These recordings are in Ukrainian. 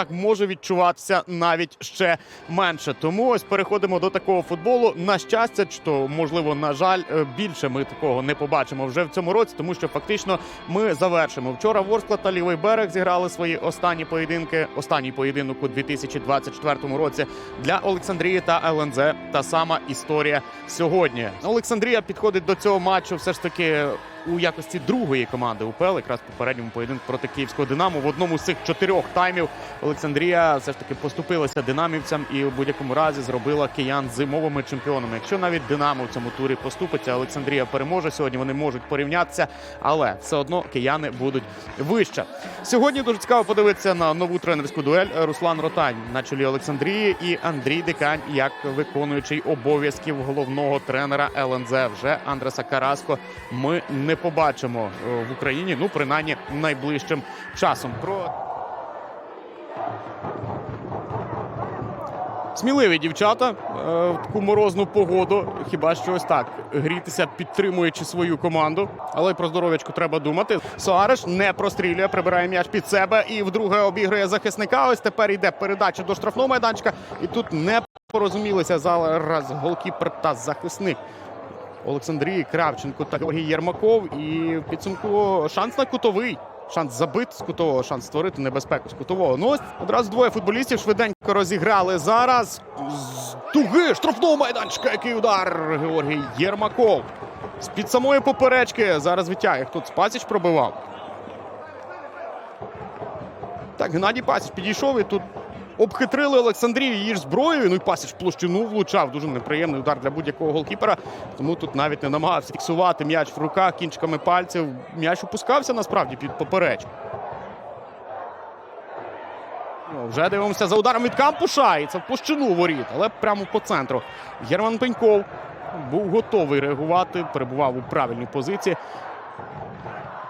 однак може відчуватися навіть ще менше. Тому ось переходимо до такого футболу. На щастя, чи то можливо, на жаль, е, більше ми такого не побачимо вже в цьому році, тому що фактично ми завершимо. Вчора Ворскла та лівий берег зіграли свої останні поєдинки. Останній поєдинок у 2024 році для Олександрії та ЛНЗ. Та сама історія сьогодні. Олександрія підходить до цього матчу все ж таки у якості другої команди УПЛ, якраз попередньому поєдинку проти київського Динамо. В одному з цих чотирьох таймів Олександрія все ж таки поступилася динамівцям і в будь-якому разі зробила киян зимовими чемпіонами. Якщо навіть Динамо в цьому турі поступиться, Олександрія переможе сьогодні. Вони можуть порівнятися, але все одно кияни будуть вище. Сьогодні дуже цікаво подивитися на нову тренерську дуель. Руслан Ротань на чолі Олександрії і Андрій Дикань як виконуючий обов'язків головного тренера ЛНЗ. Вже Андреса Караско ми не побачимо е, в Україні. Ну принаймні найближчим часом. Про Сміливі дівчата е, в таку морозну погоду. Хіба що ось так грітися, підтримуючи свою команду. Але й про здоров'ячку треба думати. Соареш не прострілює, прибирає м'яч під себе і вдруге обігрує захисника. Ось тепер йде передача до штрафного майданчика. І тут не порозумілися зараз голкіпер та захисник. Олександрії Кравченко та Георгій Єрмаков. І в підсумку шанс на кутовий. Шанс забити з кутового, шанс створити небезпеку з кутового. Ну ось одразу двоє футболістів швиденько розіграли зараз. З туги штрафного майданчика. Який удар Георгій Єрмаков. З-під самої поперечки зараз витягує. Хто це Пасіч пробивав. Так, Геннадій Пасіч підійшов і тут обхитрили Олександрію її ж зброєю. Ну і Пасіч площину влучав. Дуже неприємний удар для будь-якого голкіпера. Тому тут навіть не намагався фіксувати м'яч в руках кінчиками пальців. М'яч опускався насправді під поперечку. Ну, вже дивимося за ударом від Кампуша. І це в площину воріт, але прямо по центру. Герман Пеньков був готовий реагувати, перебував у правильній позиції.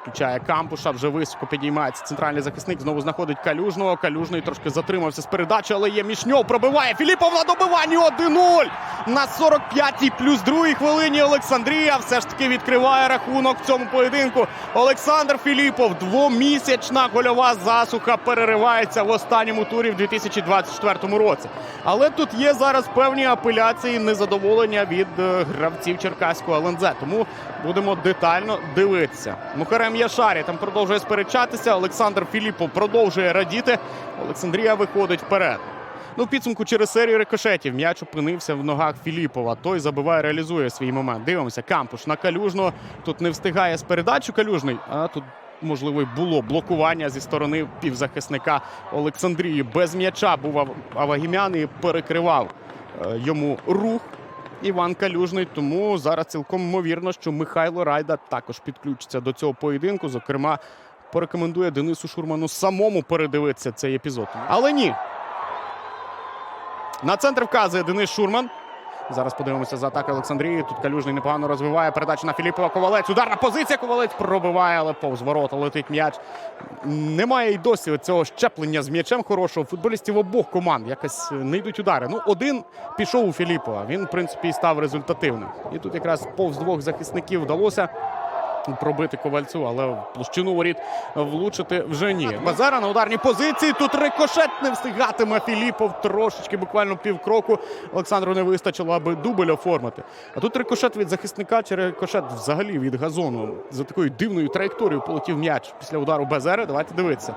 Включає Кампуша, вже високо підіймається центральний захисник. Знову знаходить Калюжного. Калюжний трошки затримався з передачі, але є Мішньов. Пробиває Філіпов на добиванні 1-0. На 45-й плюс другій хвилині Олександрія все ж таки відкриває рахунок в цьому поєдинку. Олександр Філіпов. Двомісячна гольова засуха переривається в останньому турі в 2024 році. Але тут є зараз певні апеляції незадоволення від е, гравців Черкаського ЛНЗ. Тому будемо детально дивитися. Мухарем Яшарі там продовжує сперечатися. Олександр Філіпов продовжує радіти. Олександрія виходить вперед. Ну, в підсумку через серію рикошетів м'яч опинився в ногах Філіпова. Той забиває, реалізує свій момент. Дивимося, Кампуш на Калюжного. Тут не встигає з передачу Калюжний, а тут. Можливо, було блокування зі сторони півзахисника Олександрії. Без м'яча був Ав- Авагімян і перекривав е, йому рух Іван Калюжний. Тому зараз цілком ймовірно, що Михайло Райда також підключиться до цього поєдинку. Зокрема, порекомендує Денису Шурману самому передивитися цей епізод. Але ні. На центр вказує Денис Шурман. Зараз подивимося за атакою Олександрії. Тут Калюжний непогано розвиває. Передача на Філіпова Ковалець. Ударна позиція. Ковалець пробиває, але повз ворота летить м'яч. Немає й досі цього щеплення з м'ячем хорошого. Футболістів обох команд якось не йдуть удари. Ну, один пішов у Філіпова. Він, в принципі, і став результативним. І тут якраз повз двох захисників вдалося. Пробити ковальцю, але в площину воріт влучити вже ні. Базара на ударній позиції. Тут рикошет не встигатиме Філіпов. Трошечки буквально півкроку. Олександру не вистачило, аби дубль оформити. А тут рикошет від захисника чи рикошет взагалі від газону. За такою дивною траєкторією полетів м'яч після удару Безери. Давайте дивитися.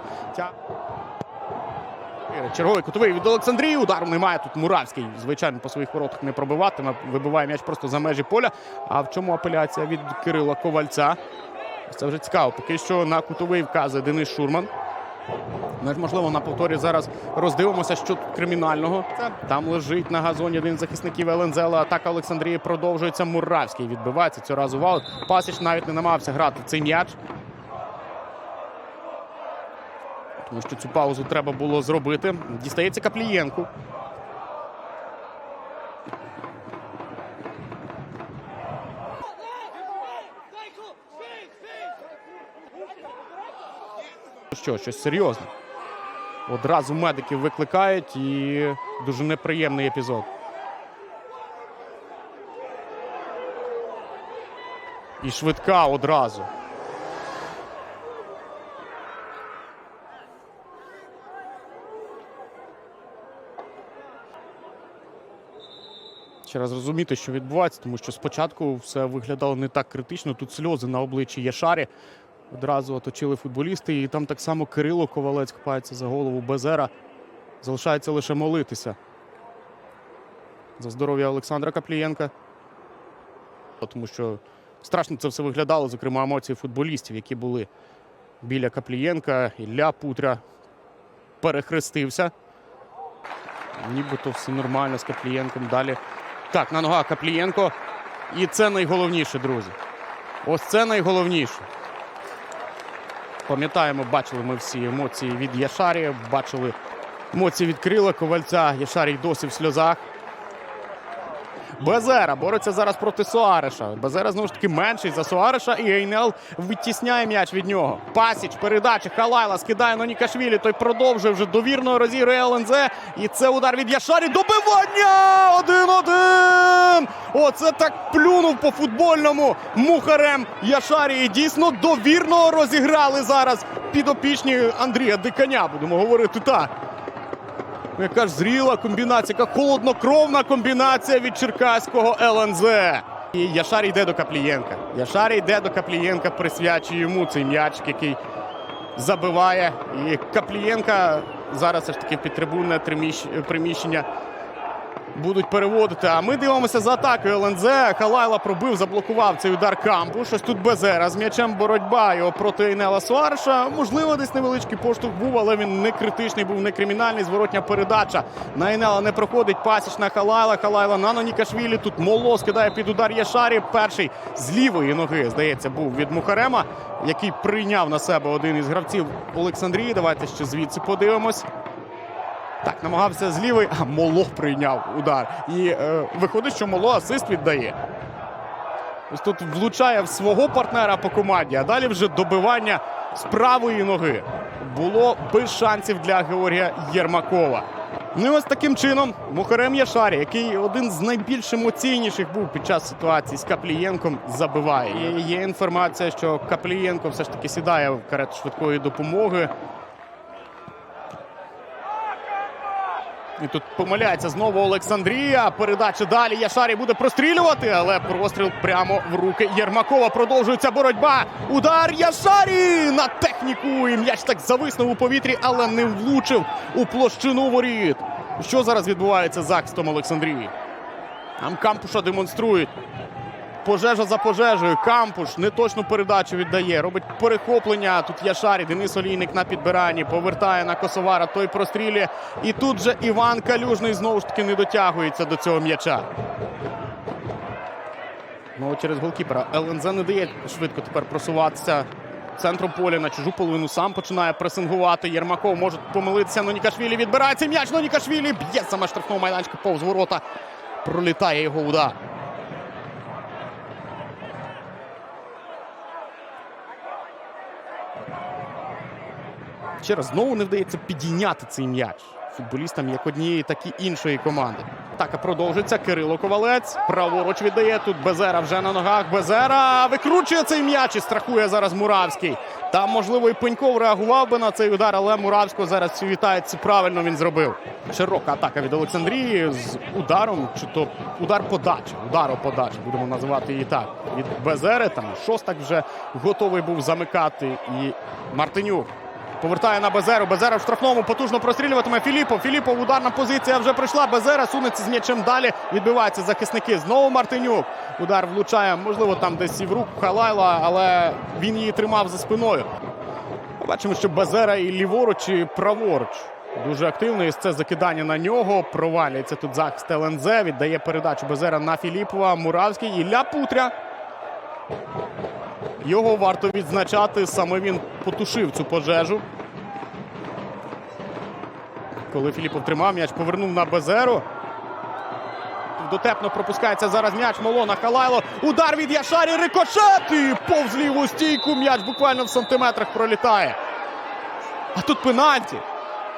Черговий кутовий від Олександрії. Удару немає. Тут Муравський, звичайно, по своїх воротах не пробиватиме. Вибиває м'яч просто за межі поля. А в чому апеляція від Кирила Ковальця? Це вже цікаво. Поки що на кутовий вказує Денис Шурман. Ми ж, можливо, на повторі зараз роздивимося, що тут кримінального. Там лежить на газоні один з захисників ЛНЗ, але атака Олександрії продовжується. Муравський відбивається цього разу в. Пасіч навіть не намагався грати цей м'яч. Тому що цю паузу треба було зробити. Дістається Каплієнку. Ну Що, щось серйозне. Одразу медиків викликають і дуже неприємний епізод. І швидка одразу. Ще раз розуміти, що відбувається, тому що спочатку все виглядало не так критично. Тут сльози на обличчі Єшарі. Одразу оточили футболісти, і там так само Кирило Ковалець хапається за голову Безера. Залишається лише молитися за здоров'я Олександра Каплієнка. Тому що страшно це все виглядало, зокрема, емоції футболістів, які були біля Каплієнка. Ілля Путря перехрестився. Нібито все нормально з Каплієнком. Далі. Так, на ногах Каплієнко. І це найголовніше, друзі. Ось це найголовніше. Пам'ятаємо, бачили ми всі емоції від Яшарі, бачили емоції від Крила Ковальця. Яшарій досі в сльозах. Безера бореться зараз проти Суареша. Безера знову ж таки менший за Суареша, і Ейнел відтісняє м'яч від нього. Пасіч, передача, Халайла скидає на Нікашвілі. Той продовжує вже довірно розігрує ЛНЗ. І це удар від Яшарі. Добивання! Один-один! Оце так плюнув по футбольному мухарем Яшарі. І дійсно довірно розіграли зараз підопічні Андрія Диканя. Будемо говорити так. Ну, Яка ж зріла комбінація, яка холоднокровна комбінація від черкаського ЛНЗ. І Яшар йде до Каплієнка. Яшар йде до Каплієнка, присвячує йому цей м'ячик, який забиває. І Каплієнка зараз аж таки під трибунне приміщення будуть переводити. А ми дивимося за атакою ЛНЗ. Халайла пробив, заблокував цей удар кампу. Щось тут Безера з м'ячем боротьба його проти Інела Суареша. Можливо, десь невеличкий поштовх був, але він не критичний, був не кримінальний. Зворотня передача. На Інела не проходить. Пасіч на Халайла. Халайла на Нонікашвілі. Тут Моло скидає під удар Яшарі. Перший з лівої ноги, здається, був від Мухарема, який прийняв на себе один із гравців Олександрії. Давайте ще звідси подивимось. Так, намагався з лівої, а Моло прийняв удар. І е, виходить, що Моло асист віддає. Ось тут влучає в свого партнера по команді, а далі вже добивання з правої ноги. Було без шансів для Георгія Єрмакова. Ну і ось таким чином Мухарем Яшарі, який один з найбільш емоційніших був під час ситуації з Каплієнком, забиває. І є інформація, що Каплієнко все ж таки сідає в карету швидкої допомоги. І тут помиляється знову Олександрія. Передача далі. Яшарі буде прострілювати, але простріл прямо в руки Єрмакова. Продовжується боротьба. Удар Яшарі на техніку. І м'яч так зависнув у повітрі, але не влучив у площину воріт. Що зараз відбувається з захистом Олександрії? Там Кампуша демонструють. Пожежа за пожежею. Кампуш неточну передачу віддає. Робить перехоплення. Тут Яшарі. Денис Олійник на підбиранні. Повертає на Косовара. Той прострілює. І тут же Іван Калюжний знову ж таки не дотягується до цього м'яча. Ну, через голкіпера. ЛНЗ не дає швидко тепер просуватися центром поля на чужу половину. Сам починає пресингувати. Єрмаков може помилитися. Нонікашвілі відбирається м'яч. Нонікашвілі б'є саме штрафного майданчика повз ворота. Пролітає його удар. Ще раз знову не вдається підійняти цей м'яч футболістам як однієї, так і іншої команди. Атака продовжиться. Кирило Ковалець. Праворуч віддає. Тут Безера вже на ногах. Безера викручує цей м'яч і страхує зараз Муравський. Там, можливо, і Пеньков реагував би на цей удар, але Муравського зараз вітається. Правильно він зробив. Широка атака від Олександрії з ударом, чи то удар подачі. Удару подачі, будемо називати її так. Від Безери. Там Шостак вже готовий був замикати. І Мартинюк. Повертає на Безеру. Безера в штрафному потужно прострілюватиме Філіпов. Філіпов ударна позиція вже прийшла. Безера сунеться з м'ячем далі. Відбиваються захисники. Знову Мартинюк. Удар влучає, можливо, там десь і в руку Халайла, але він її тримав за спиною. Бачимо, що Безера і ліворуч, і праворуч. Дуже активно. І це закидання на нього. Провалюється тут захист ЛНЗ. Віддає передачу Безера на Філіпова. Муравський. Ілля Путря. Його варто відзначати. Саме він потушив цю пожежу. Коли Філіпов тримав м'яч, повернув на Безеру. Дотепно пропускається зараз м'яч Молона Халайло. Удар від Яшарі. Рикошет! І повз ліву стійку м'яч буквально в сантиметрах пролітає. А тут пенальті.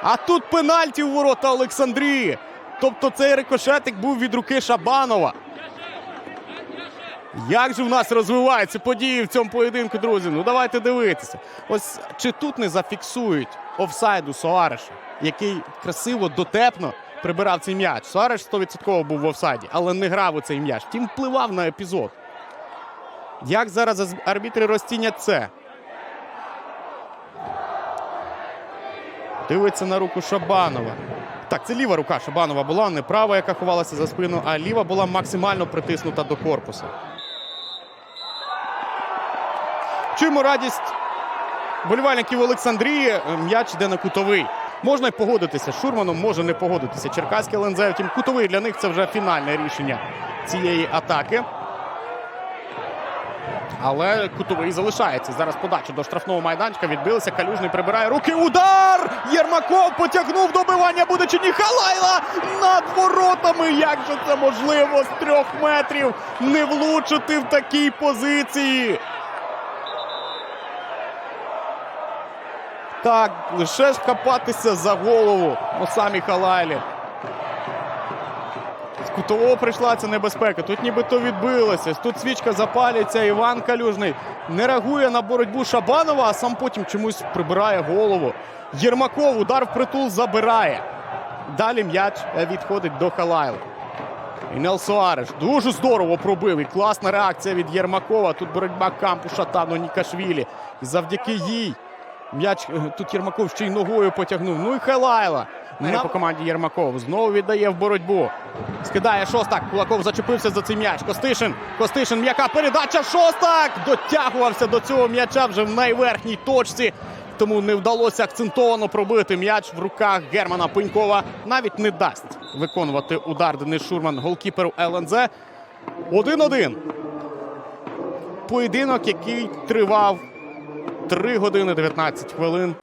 А тут пенальті у ворота Олександрії. Тобто цей рикошетик був від руки Шабанова. Як же в нас розвиваються події в цьому поєдинку, друзі? Ну давайте дивитися. Ось чи тут не зафіксують офсайду Соареша, який красиво дотепно прибирав цей м'яч. Суареш 100% був в офсайді, але не грав у цей м'яч. Втім, впливав на епізод. Як зараз арбітри розцінять це? Дивиться на руку Шабанова. Так, це ліва рука Шабанова була, не права, яка ховалася за спину, а ліва була максимально притиснута до корпусу. Чуємо радість болівальників Олександрії. Е, М'яч йде на кутовий. Можна й погодитися з Шурманом, може не погодитися. Черкаський ЛНЗ, втім, кутовий для них це вже фінальне рішення цієї атаки. Але кутовий залишається. Зараз подача до штрафного майданчика. Відбилися. Калюжний прибирає руки. Удар! Єрмаков потягнув добивання. Буде чи ні? Халайла над воротами. Як же це можливо з трьох метрів не влучити в такій позиції? Так, лише ж хапатися за голову у самі Халайлі. З кутового прийшла ця небезпека. Тут нібито відбилося. Тут свічка запалюється. Іван Калюжний не реагує на боротьбу Шабанова, а сам потім чомусь прибирає голову. Єрмаков удар в притул забирає. Далі м'яч відходить до Халайла. І Суареш дуже здорово пробив. І класна реакція від Єрмакова. Тут боротьба кампуша та Нікашвілі. І завдяки їй м'яч е, тут Єрмаков ще й ногою потягнув. Ну і Халайла. На... По команді Єрмаков знову віддає в боротьбу. Скидає шостак. Кулаков зачепився за цей м'яч. Костишин. Костишин. М'яка передача. Шостак. Дотягувався до цього м'яча вже в найверхній точці. Тому не вдалося акцентовано пробити м'яч в руках Германа Пенькова. Навіть не дасть виконувати удар Денис Шурман голкіперу ЛНЗ. 1-1. Поєдинок, який тривав 3 години 19 хвилин.